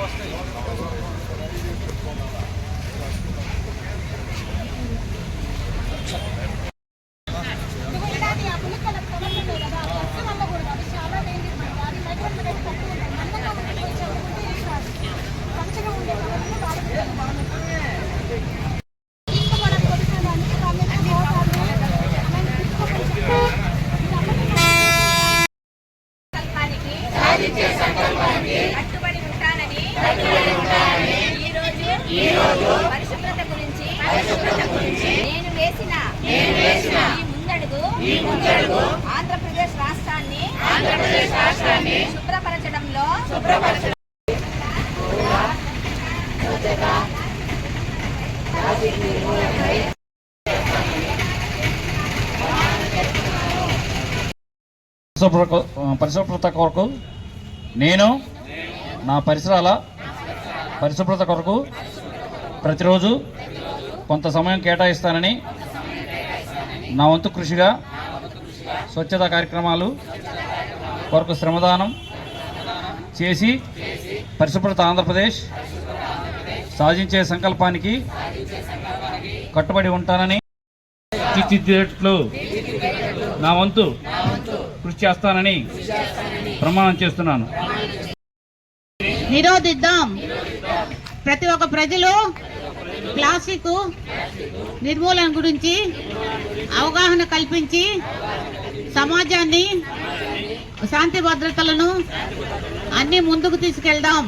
వస్తాయి కట్టుబడి ఉంటానని ఈ రోజు పరిశుభ్రత గురించి నేను వేసిన ఈ ముందడుగు ఆంధ్రప్రదేశ్ రాష్ట్రాన్ని శుభ్రపరచడంలో పరిశుభ్ర పరిశుభ్రత కొరకు నేను నా పరిసరాల పరిశుభ్రత కొరకు ప్రతిరోజు కొంత సమయం కేటాయిస్తానని నా వంతు కృషిగా స్వచ్ఛత కార్యక్రమాలు కొరకు శ్రమదానం చేసి పరిశుభ్రత ఆంధ్రప్రదేశ్ సాధించే సంకల్పానికి కట్టుబడి ఉంటానని తీర్చిదిద్దేట్లు నా వంతు కృషి చేస్తానని ప్రమాణం చేస్తున్నాను. నిరోధిద్దాం. ప్రతి ఒక్క ప్రజలు ప్లాస్టిక్ నిర్మూలన గురించి అవగాహన కల్పించి సమాజాన్ని శాంతి భద్రతలను అన్ని ముందుకు తీసుకెళ్దాం.